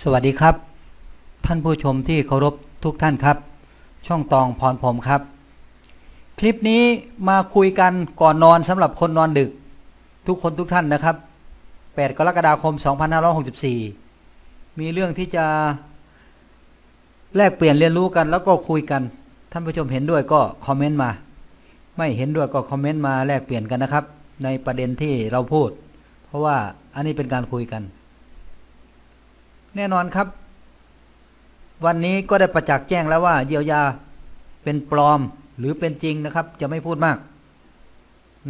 สวัสดีครับ ท่านผู้ชมที่เคารพทุกท่านครับ ช่องตองพรผมครับ คลิปนี้มาคุยกันก่อนนอนสำหรับคนนอนดึก ทุกคนทุกท่านนะครับ 8 กรกฎาคม 2564 มีเรื่องที่จะแลกเปลี่ยนเรียนรู้กันแล้วก็คุยกัน ท่านผู้ชมเห็นด้วยก็คอมเมนต์มา ไม่เห็นด้วยก็คอมเมนต์มาแลกเปลี่ยนกันนะครับ ในประเด็นที่เราพูด เพราะว่าอันนี้เป็นการคุยกัน แน่นอนครับ วันนี้ก็ได้ประจักษ์แจ้งแล้วว่าเยียวยาเป็นปลอมหรือเป็นจริงนะครับ จะไม่พูดมาก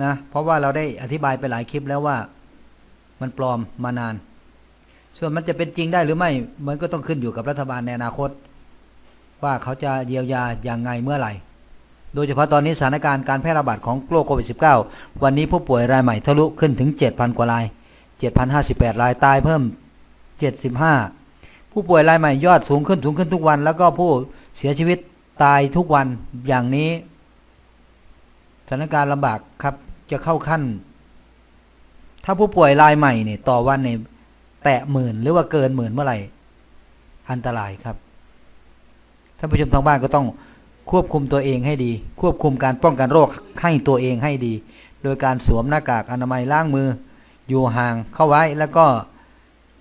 นะเพราะว่าเราได้อธิบายไปหลายคลิปแล้วว่า มันปลอมมานาน ส่วนมันจะเป็นจริงได้หรือไม่ มันก็ต้องขึ้นอยู่กับรัฐบาลในอนาคต ว่าเขาจะเยียวยาอย่างไงเมื่อไหร่ โดยเฉพาะตอนนี้สถานการณ์การแพร่ระบาดของโรคโควิด -19 วันนี้ผู้ป่วยรายใหม่ทะลุขึ้นถึง 7,000 กว่าราย 7,058 รายตายเพิ่ม 75 ผู้ป่วยรายใหม่ยอดสูงขึ้นสูงขึ้นทุกวัน แล้วก็ผู้เสียชีวิตตายทุกวันอย่างนี้สถานการณ์ลำบากครับจะเข้าขั้น ถ้าผู้ป่วยรายใหม่เนี่ยต่อวันเนี่ยแตะหมื่นหรือว่าเกินหมื่นเมื่อไหร่ อันตรายครับท่านผู้ชมทางบ้านก็ต้องควบคุมตัวเองให้ดี ควบคุมการป้องกันโรคให้ตัวเองให้ดี โดยการสวมหน้ากากอนามัยล้างมือ อยู่ห่างเข้าไว้แล้วก็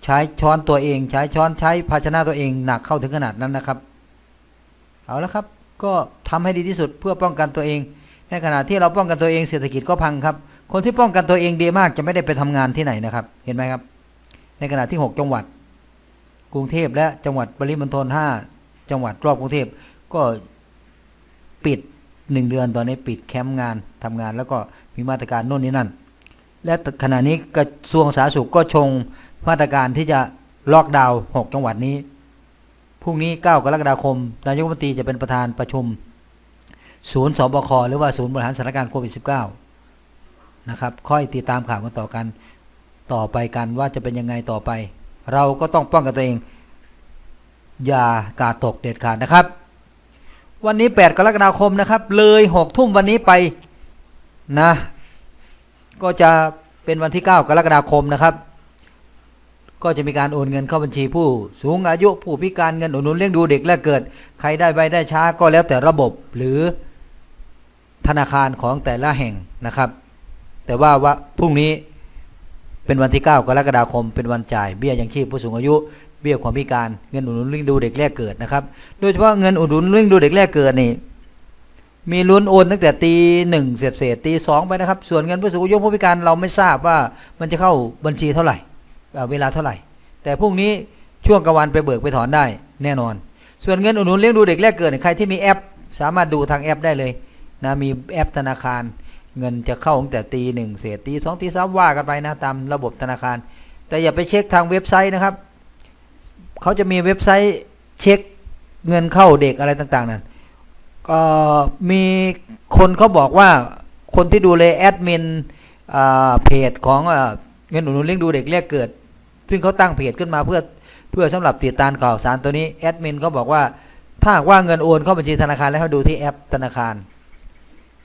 ใช้ช้อนตัวเอง ใช้ช้อนใช้ภาชนะตัวเองหนักเข้าถึงขนาดนั้นนะครับ เอาละครับ ก็ทำให้ดีที่สุดเพื่อป้องกันตัวเอง ในขณะที่เราป้องกันตัวเองเศรษฐกิจก็พังครับ คนที่ป้องกันตัวเองดีมากจะไม่ได้ไปทำงานที่ไหนนะครับ เห็นไหมครับ ในขณะที่ 6 จังหวัด กรุงเทพและจังหวัดปริมณฑล5จังหวัดรอบกรุงเทพก็ปิด 1 เดือนตอนนี้ปิดแคมป์งานทำงานแล้วก็มีมาตรการโน่นนี่นั่น และขณะนี้กระทรวงสาธารณสุขก็ชง มาตรการที่จะล็อกดาวน์6จังหวัดนี้ พรุ่งนี้ 9 กรกฎาคม นายกรัฐมนตรีจะเป็นประธานประชุม ศูนย์สบคหรือว่าศูนย์บริหารสถานการณ์โควิด -19 นะครับ ค่อยติดตามข่าวกันต่อกัน ต่อไปกันว่าจะเป็นยังไงต่อไป เราก็ต้องป้องกันตัวเอง อย่ากาตกเด็ดขาดนะครับ วันนี้ 8 กรกฎาคมนะครับ เลย 6 ทุ่มวันนี้ไปนะ ก็จะเป็นวันที่ 9 กรกฎาคมนะครับ ก็จะมีการโอนเงินเข้าบัญชีผู้สูงอายุผู้พิการเงินอุดหนุนเลี้ยงดูเด็กและเกิด ใครได้ใบได้ช้าก็แล้วแต่ระบบหรือธนาคารของแต่ละแห่งนะครับ แต่ว่าว่าพรุ่งนี้เป็นวันที่ 9 กรกฎาคม เป็นวันจ่ายเบี้ยยังชีพผู้สูงอายุ เบี้ยความพิการเงินอุดหนุนเลี้ยงดูเด็กแรกเกิดนะครับโดยเฉพาะเงินอุดหนุนเลี้ยงดูเด็กแรกเกิดนี่มีลุ้นโอนตั้งแต่ตีหนึ่งเศษเศษตีสองไปนะครับ ส่วนเงินผู้สูงอายุผู้พิการเราไม่ทราบว่ามันจะเข้าบัญชีเท่าไหร่ เวลาเท่าไหร่ แต่พรุ่งนี้ช่วงกลางวันไปเบิกไปถอนได้แน่นอน ส่วนเงินอุดหนุนเลี้ยงดูเด็กแรกเกิดเนี่ยใครที่มีแอป สามารถดูทางแอปได้เลยนะมีแอปธนาคาร เงินจะเข้าตั้งแต่ตีหนึ่งเศษตีสองตีสามว่ากันไปนะตามระบบธนาคาร แต่อย่าไปเช็คทางเว็บไซต์นะครับเขาจะมีเว็บไซต์เช็คเงินเข้าเด็กอะไรต่างๆนั่นก็มีคนเขาบอกว่าคนที่ดูแลแอดมินเพจของเงินอุดหนุนเลี้ยงดูเด็กแรกเกิด ซึ่งเขาตั้งเพจขึ้นมาเพื่อเพื่อสำหรับติดตามข่าวสารตัวนี้แอดมินเขาบอกว่าถ้าหากว่าเงินโอนเข้าบัญชีธนาคารแล้วให้ดูที่แอปธนาคาร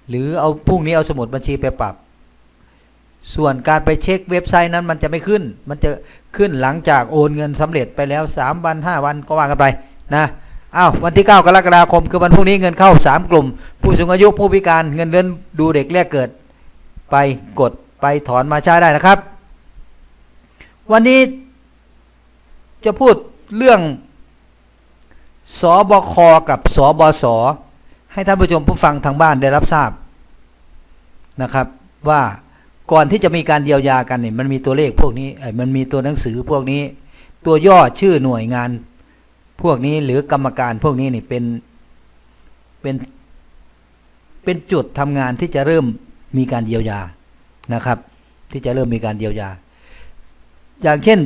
หรือเอาพรุ่งนี้เอาสมุดบัญชีไปปรับ ส่วนการไปเช็คเว็บไซต์นั้นมันจะไม่ขึ้น มันจะขึ้นหลังจากโอนเงินสำเร็จไปแล้ว 3 วัน 5 วันก็ว่ากันไปนะอ้าววันที่ 9 กรกฎาคมคือวันพรุ่งนี้เงินเข้า 3 กลุ่ม ผู้สูงอายุผู้พิการเงินเดือนดูเด็กแรกเกิด ไปกดไปถอนมาใช้ได้นะครับ วันนี้จะพูดเรื่องสบคกับสบส ให้ท่านผู้ชมผู้ฟังทางบ้านได้รับทราบนะครับว่าก่อนที่จะมีการเยียวยากันเนี่ยมันมีตัวเลขพวกนี้เอ้มันมีตัวหนังสือพวกนี้ ตัวย่อชื่อหน่วยงาน พวกนี้หรือกรรมการพวกนี้นี่เป็นเป็นเป็นจุดทำงานที่จะเริ่มมีการเยียวยานะครับ ที่จะเริ่มมีการเยียวยา อย่างเช่น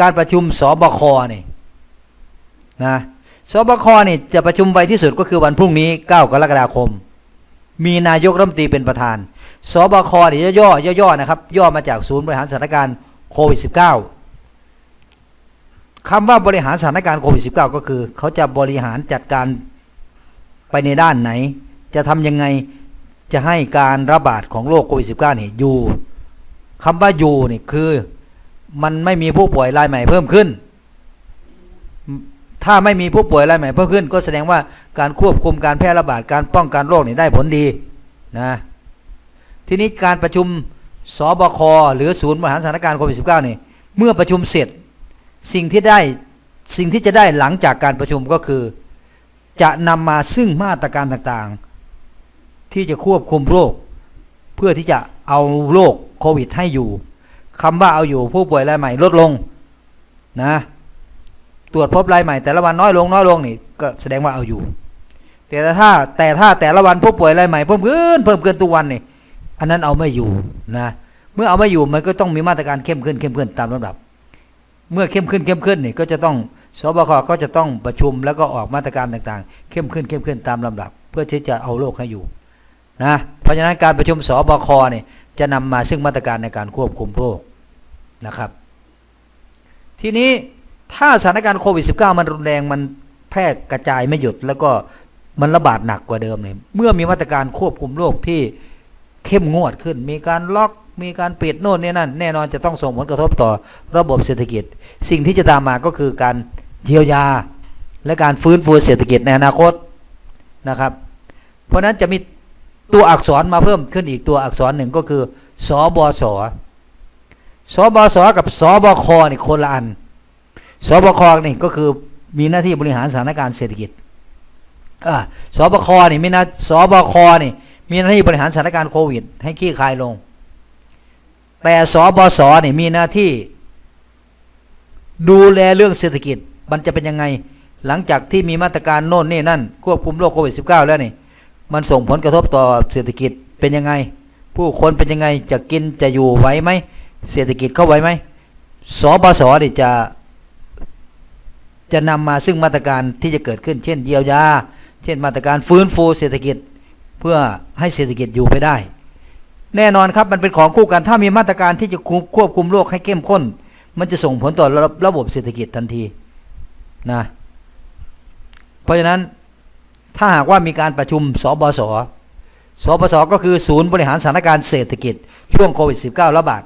การประชุมสบคนี่นะสบคนี่จะประชุมไปที่สุดก็คือวันพรุ่งนี้ 9 กรกฎาคม มีนายกรัฐมนตรีเป็นประธานสบคนี่ย่อๆย่อๆนะครับ ย่อมาจากศูนย์บริหารสถานการณ์โควิด -19 คำว่าบริหารสถานการณ์โควิด -19 ก็คือ เขาจะบริหารจัดการไปในด้านไหน จะทำยังไงจะให้การระบาดของโรคโควิด -19 นี่อยู่คำว่าอยู่นี่คือ มันไม่มีผู้ป่วยรายใหม่เพิ่มขึ้น ถ้าไม่มีผู้ป่วยรายใหม่เพิ่มขึ้น ก็แสดงว่าการควบคุมการแพร่ระบาดการป้องกันโรคนี่ได้ผลดีนะทีนี้การประชุมสบคหรือศูนย์บริหารสถานการณ์โควิด -19 นี่เมื่อประชุมเสร็จสิ่งที่ได้สิ่งที่จะได้หลังจากการประชุมก็คือ จะนำมาซึ่งมาตรการต่างๆ ที่จะควบคุมโรค เพื่อที่จะเอาโรคโควิดให้อยู่ คำว่าเอาอยู่ผู้ป่วยรายใหม่ลดลงนะ ตรวจพบรายใหม่ แต่ละวันน้อยลงน้อยลงนี่ก็แสดงว่าเอาอยู่ แต่ถ้าแต่ถ้าแต่ละวันผู้ป่วยรายใหม่เพิ่มขึ้นเพิ่มขึ้นทุกวันนี่อันนั้นเอาไม่อยู่นะเมื่อเอาไม่อยู่มันก็ต้องมีมาตรการเข้มขึ้นเข้มขึ้นตามลำดับ เมื่อเข้มขึ้นเข้มขึ้นนี่ก็จะต้องสบคก็จะต้องประชุมแล้วก็ออกมาตรการต่างๆ เข้มขึ้นเข้มขึ้นตามลำดับ เพื่อที่จะเอาโรคให้อยู่นะเพราะฉะนั้นการประชุมสบคเนี่ย จะนำมาซึ่งมาตรการในการควบคุมโรคนะครับ ทีนี้ถ้าสถานการณ์โควิด -19 มันรุนแรงมันแพร่กระจายไม่หยุด แล้วก็มันระบาดหนักกว่าเดิมเนี่ยเมื่อมีมาตรการควบคุมโรคที่เข้มงวดขึ้น มีการล็อกมีการปิดโน่นนี่นั่นแน่นอนจะต้องส่งผลกระทบต่อระบบเศรษฐกิจ สิ่งที่จะตามมาก็คือการเยียวยา และการฟื้นฟูเศรษฐกิจในอนาคตนะครับ เพราะนั้นจะมี ตัวอักษรมาเพิ่มขึ้นอีกตัวอักษรหนึ่งก็คือสบสสบสกับสบคนี่คนละอันสบคนี่ก็คือมีหน้าที่บริหารสถานการณ์เศรษฐกิจอ่าสบคนี่มีหน้าสบคนี่มีหน้าที่บริหารสถานการณ์โควิด ให้คลี่คลายลง แต่สบสนี่มีหน้าที่ ดูแลเรื่องเศรษฐกิจ มันจะเป็นยังไง หลังจากที่มีมาตรการโน่นนี่นั่นควบคุมโรคโควิด -19 แล้วนี่ มันส่งผลกระทบต่อเศรษฐกิจเป็นยังไง ผู้คนเป็นยังไงจะกินจะอยู่ไหวไหมเศรษฐกิจเข้าไหวไหมสบสนี่จะจะนำมาซึ่งมาตรการที่จะเกิดขึ้น เช่นเยียวยา เช่นมาตรการฟื้นฟูเศรษฐกิจเพื่อให้เศรษฐกิจอยู่ไปได้ แน่นอนครับมันเป็นของคู่กันถ้ามีมาตรการที่จะควบคุมโรคให้เข้มข้น มันจะส่งผลต่อระระบบเศรษฐกิจทันทีนะเพราะฉะนั้น ถ้าหากว่ามีการประชุมสบสสบสก็คือศูนย์บริหารสถานการณ์เศรษฐกิจ ช่วงโควิด -19 ระบาด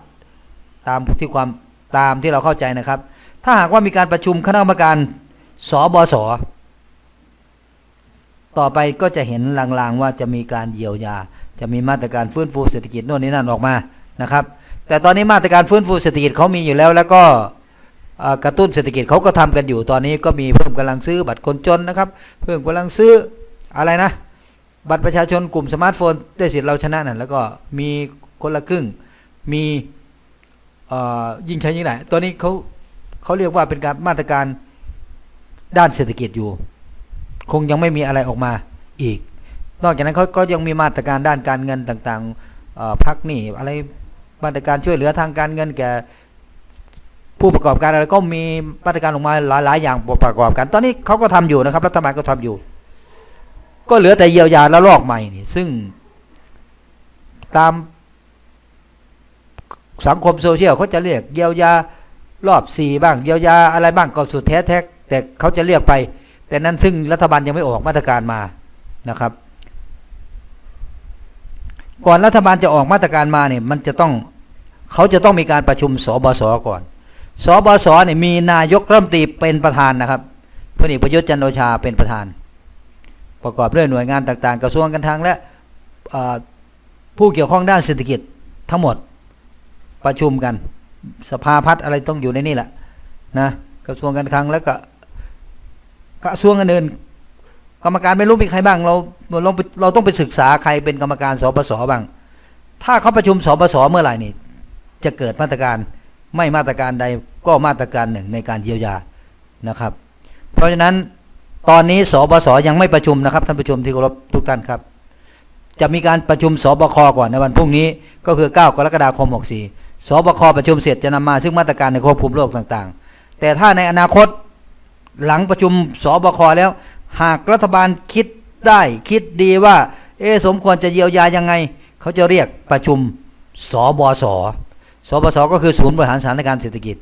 ตามที่ความตามที่เราเข้าใจนะครับ ถ้าหากว่ามีการประชุมคณะกรรมการสบสต่อไปก็จะเห็นลางๆว่าจะมีการเยียวยา จะมีมาตรการฟื้นฟูเศรษฐกิจโน่นนี่นั่นออกมานะครับ แต่ตอนนี้มาตรการฟื้นฟูเศรษฐกิจเขามีอยู่แล้วแล้วก็ กระตุ้นเศรษฐกิจเขาก็ทำกันอยู่ตอนนี้ก็มีเพิ่มกำลังซื้อบัตรคนจนนะครับ เพิ่มกำลังซื้ออะไรนะ บัตรประชาชนกลุ่มสมาร์ทโฟนได้สิทธิ์เราชนะนั่นแล้วก็มีคนละครึ่งมียิ่งใช้ยิ่งไหนตอนนี้เขาเขาเรียกว่าเป็นการมาตรการด้านเศรษฐกิจอยู่ คงยังไม่มีอะไรออกมาอีก นอกจากนั้นเขาก็ยังมีมาตรการด้านการเงินต่างๆพักหนี้อะไรมาตรการช่วยเหลือทางการเงินแก่ ผู้ประกอบการอะไรก็มีมาตรการออกมาหลายๆ อย่างประกอบกัน ตอนนี้เขาก็ทำอยู่นะครับ รัฐบาลก็ทำอยู่ ก็เหลือแต่เยียวยาและลอกใหม่นี่ซึ่ง ตามสังคมโซเชียลเขาจะเรียกเยียวยารอบสี่บ้างเยียวยาอะไรบ้างก็สุดแท้แท้แต่เขาจะเรียกไป แต่นั้นซึ่งรัฐบาลยังไม่ออกมาตรการมานะครับ ก่อนรัฐบาลจะออกมาตรการมาเนี่ยมันจะต้องเขาจะต้องมีการประชุมสบสก่อน สบสเนี่ยมีนายกรัฐมนตรีเป็นประธานนะครับพลเอกประยุทธ์จันโอชาเป็นประธาน ประกอบด้วยหน่วยงานต่างๆ กระทรวงการคลังและผู้เกี่ยวข้องด้านเศรษฐกิจทั้งหมดประชุมกัน สภาพัฒน์อะไรต้องอยู่ในนี่แหละนะกระทรวงการคลังแล้วก็กระทรวงอื่นกรรมการไม่รู้มีใครบ้างเราเราเราต้องไปศึกษาใครเป็นกรรมการสปสบ้าง ถ้าเขาประชุมสปสเมื่อไหร่นี่จะเกิดมาตรการ ไม่มาตรการใดก็มาตรการหนึ่งในการเยียวยานะครับ เพราะฉะนั้นตอนนี้สบสยังไม่ประชุมนะครับท่านผู้ชมที่เคารพทุกท่านครับ จะมีการประชุมสบคก่อนในวันพรุ่งนี้ก็คือ 9 กรกฎาคม 64สบคประชุมเสร็จจะนำมาซึ่งมาตรการในควบคุมโรคต่างๆ แต่ถ้าในอนาคตหลังประชุมสบคแล้ว หากรัฐบาลคิดได้คิดดีว่า เอสมควรจะเยียวยายังไง เขาจะเรียกประชุมสบส สปสก็คือศูนย์บริหารสถานการณ์เศรษฐกิจ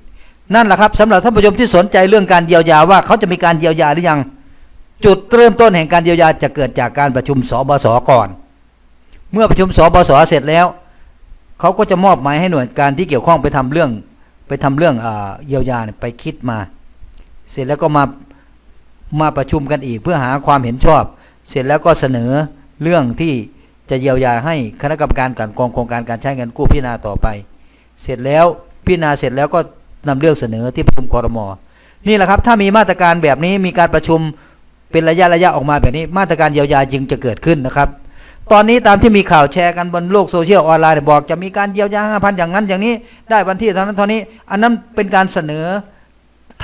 นั่นแหละครับสำหรับท่านผู้ชมที่สนใจเรื่องการเยียวยาว่าเขาจะมีการเยียวยาหรือยัง จุดเริ่มต้นแห่งการเยียวยาจะเกิดจากการประชุมสบสก่อน เมื่อประชุมสบสเสร็จแล้วเขาก็จะมอบหมายให้หน่วยการที่เกี่ยวข้องไปทำเรื่องไปทำเรื่องเยียวยาไปคิดมา เสร็จแล้วก็มามาประชุมกันอีกเพื่อหาความเห็นชอบ เสร็จแล้วก็เสนอเรื่องที่จะเยียวยาให้คณะกรรมการกลันกองโครงการการใช้เงินกู้พิจารณาต่อไป เสร็จแล้วพิจารณาเสร็จแล้วก็นำเรื่องเสนอที่ประชุมคอรมอนี่แหละครับ ถ้ามีมาตรการแบบนี้มีการประชุมเป็นระยะระยะออกมาแบบนี้ มาตรการเยียวยาจึงจะเกิดขึ้นนะครับ ตอนนี้ตามที่มีข่าวแชร์กันบนโลกโซเชียลออนไลน์บอกจะมีการเยียวยาห้าพันอย่างนั้นอย่างนี้ ได้วันที่เท่านั้นเท่านี้ อันนั้นเป็นการเสนอ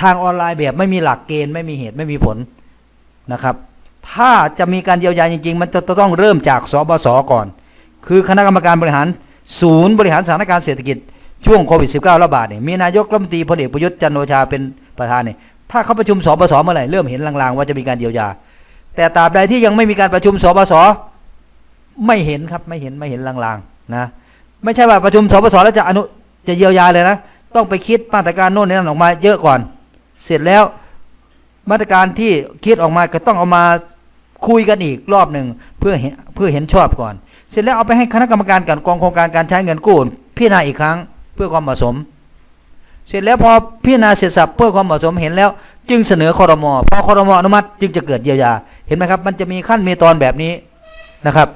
ทางออนไลน์แบบไม่มีหลักเกณฑ์ไม่มีเหตุไม่มีผลนะครับ ถ้าจะมีการเยียวยาจริง ๆ มันจะต้องเริ่มจากสบสก่อน คือคณะกรรมการบริหารศูนย์บริหารสถานการณ์เศรษฐกิจ ช่วงโควิด -19 ระบาดเนี่ยมีนายกรัฐมนตรีพลเอกประยุทธ์จันโอชาเป็นประธานเนี่ยถ้าเขาประชุมสบสเมื่อไหร่เริ่มเห็นลางๆว่าจะมีการเยียวยา แต่ตราบใดที่ยังไม่มีการประชุมสบสไม่เห็นครับไม่เห็นไม่เห็นลางๆนะไม่ใช่ว่าประชุมสบสแล้วจะอนุจะเยียวยาเลยนะ ต้องไปคิดมาตรการโน่นนี่นั่นออกมาเยอะก่อน เสร็จแล้วมาตรการที่คิดออกมาก็ต้องเอามาคุยกันอีกรอบหนึ่งเพื่อเพื่อเห็นชอบก่อน เสร็จแล้วเอาไปให้คณะกรรมการกลันกองโครงการการใช้เงินกู้พิจารณาอีกครั้ง เพื่อความเหมาะสม เสร็จแล้วพอพิจารณาเสร็จสับเพื่อความเหมาะสมเห็นแล้ว จึงเสนอคอรมอพอคอรมออนุมัติ จึงจะเกิดเยียวยา เห็นไหมครับ มันจะมีขั้นมีตอนแบบนี้นะครับ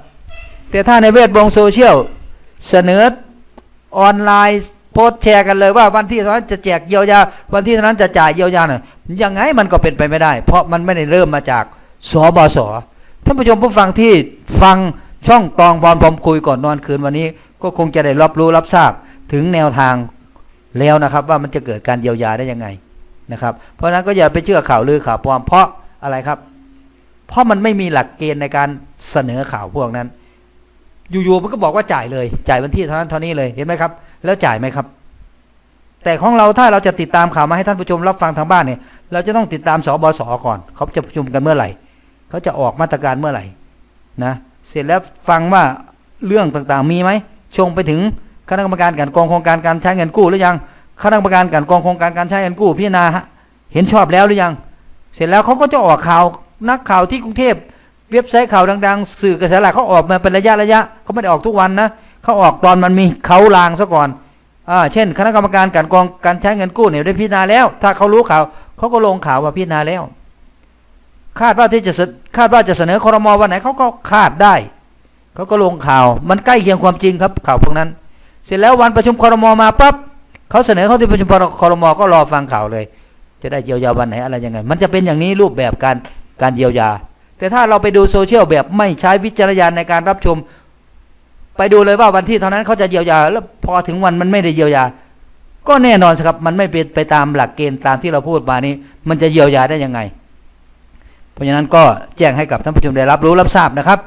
แต่ถ้าในเวทวงโซเชียลเสนอออนไลน์โพสแชร์กันเลยว่าวันที่เท่านั้นจะแจกเยียวยา วันที่เท่านั้นจะจ่ายเยียวยาเนี่ยยังไงมันก็เป็นไปไม่ได้ เพราะมันไม่ได้เริ่มมาจากสบสท่านผู้ชมผู้ฟังที่ฟังช่องตองบอลผมคุยก่อนนอนคืนวันนี้ ก็คงจะได้รับรู้รับทราบ ถึงแนวทางแล้วนะครับว่ามันจะเกิดการเยียวยาได้ยังไงนะครับ เพราะฉะนั้นก็อย่าไปเชื่อข่าวลือข่าวปลอมเพราะอะไรครับ เพราะมันไม่มีหลักเกณฑ์ในการเสนอข่าวพวกนั้น อยู่ๆมันก็บอกว่าจ่ายเลย จ่ายวันที่เท่านั้นเท่านี้เลยเห็นไหมครับ แล้วจ่ายไหมครับ แต่ของเราถ้าเราจะติดตามข่าวมาให้ท่านผู้ชมรับฟังทางบ้านเนี่ย เราจะต้องติดตามสบสก่อน เขาจะประชุมกันเมื่อไหร่ เขาจะออกมาตรการเมื่อไหร่นะเสร็จแล้วฟังว่าเรื่องต่างๆมีไหมชงไปถึง คณะกรรมการการกองโครงการการใช้เงินกู้หรือยังคณะกรรมการการกองโครงการการใช้เงินกู้พิจารณาฮะเห็นชอบแล้วหรือยัง เสร็จแล้วเขาก็จะออกข่าวนักข่าวที่กรุงเทพเว็บไซต์ข่าวดัง ๆ สื่อกระแสหลักเขาออกมาเป็นระยะระยะเขาไม่ได้ออกทุกวันนะเขาออกตอนมันมีเขาลางซะก่อนอ่าเช่น คณะกรรมการการกองการใช้เงินกู้เนี่ยได้พิจารณาแล้ว ถ้าเขารู้ข่าวเขาก็ลงข่าวว่าพิจารณาแล้ว คาดว่าที่จะคาดว่าจะเสนอคอรมอวันไหนเขาก็คาดได้เขาก็ลงข่าวมันใกล้เคียงความจริงครับข่าวพวกนั้น เสร็จแล้ววันประชุมคอรมอมาปั๊บเขาเสนอเข้าที่ประชุมคอรมอก็รอฟังข่าวเลย จะได้เยียวยาวันไหนอะไรยังไง มันจะเป็นอย่างนี้รูปแบบการการเยียวยา แต่ถ้าเราไปดูโซเชียลแบบไม่ใช้วิจารณญาณในการรับชม ไปดูเลยว่าวันที่เท่านั้นเขาจะเยียวยา แล้วพอถึงวันมันไม่ได้เยียวยา ก็แน่นอนสิครับมันไม่เป็นไปตามหลักเกณฑ์ตามที่เราพูดมานี้ มันจะเยียวยาได้ยังไง เพราะฉะนั้นก็แจ้งให้กับท่านผู้ชมได้รับรู้รับทราบนะครับ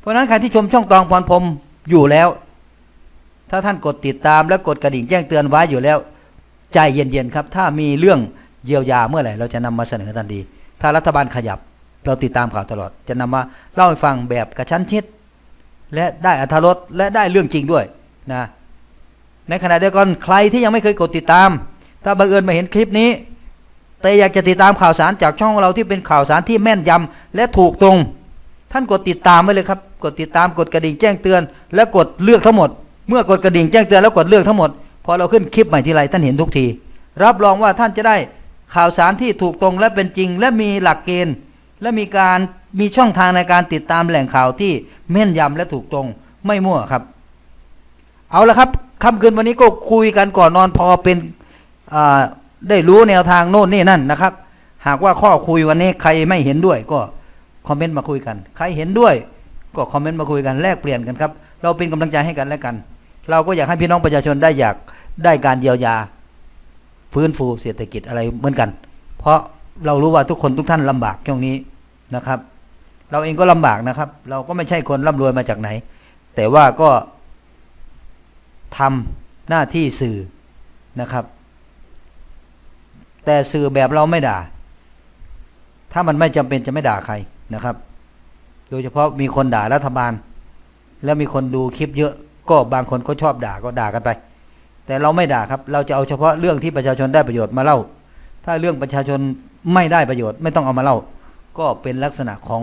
เพราะฉะนั้นใครที่ชมช่องตองพรพรมอยู่แล้ว ถ้าท่านกดติดตามและกดกระดิ่งแจ้งเตือนไว้อยู่แล้ว ใจเย็นๆครับ ถ้ามีเรื่องเยียวยาเมื่อไหร่เราจะนำมาเสนอทันทีถ้ารัฐบาลขยับเราติดตามข่าวตลอด จะนำมาเล่าให้ฟังแบบกระชั้นชิดและได้อัธรสและได้เรื่องจริงด้วยนะในขณะเดียวกันใครที่ยังไม่เคยกดติดตาม ถ้าบังเอิญมาเห็นคลิปนี้ แต่อยากจะติดตามข่าวสารจากช่องเราที่เป็นข่าวสารที่แม่นยำและถูกตรง ท่านกดติดตามไว้เลยครับ กดติดตามกดกระดิ่งแจ้งเตือน และกดเลือกทั้งหมด เมื่อกดกระดิ่งแจ้งเตือนแล้วกดเลือกทั้งหมด พอเราขึ้นคลิปใหม่ทีไรท่านเห็นทุกที รับรองว่าท่านจะได้ข่าวสารที่ถูกตรงและเป็นจริง และมีหลักเกณฑ์ และมีการมีช่องทางในการติดตามแหล่งข่าวที่แม่นยำและถูกตรงไม่มั่วครับ เอาละครับค่ำคืนวันนี้ก็คุยกันก่อนนอนพอเป็นได้รู้แนวทางโน่นนี่นั่นนะครับ หากว่าข้อคุยวันนี้ใครไม่เห็นด้วยก็คอมเมนต์มาคุยกัน ใครเห็นด้วยก็คอมเมนต์มาคุยกันแลกเปลี่ยนกันครับ เราเป็นกำลังใจให้กันและกัน เราก็อยากให้พี่น้องประชาชนได้อยากได้การเยียวยา ฟื้นฟูเศรษฐกิจอะไรเหมือนกัน เพราะเรารู้ว่าทุกคนทุกท่านลำบากช่วงนี้นะครับ เราเองก็ลำบากนะครับ เราก็ไม่ใช่คนร่ำรวยมาจากไหน แต่ว่าก็ทำหน้าที่สื่อนะครับ แต่สื่อแบบเราไม่ด่า ถ้ามันไม่จำเป็นจะไม่ด่าใครนะครับ โดยเฉพาะมีคนด่ารัฐบาล แล้วมีคนดูคลิปเยอะ ก็บางคนก็ชอบด่าก็ด่ากันไป แต่เราไม่ด่าครับ เราจะเอาเฉพาะเรื่องที่ประชาชนได้ประโยชน์มาเล่า ถ้าเรื่องประชาชนไม่ได้ประโยชน์ ไม่ต้องเอามาเล่า ก็เป็นลักษณะของ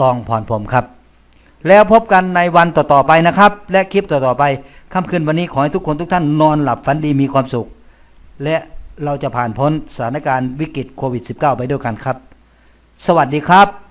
ตองผ่อนผมครับ แล้วพบกันในวันต่อๆไปนะครับ และคลิปต่อๆไปค่ำคืนวันนี้ขอให้ทุกคนทุกท่านนอนหลับฝันดีมีความสุข และเราจะผ่านพ้นสถานการณ์วิกฤตโควิด -19 ไปด้วยกันครับ สวัสดีครับ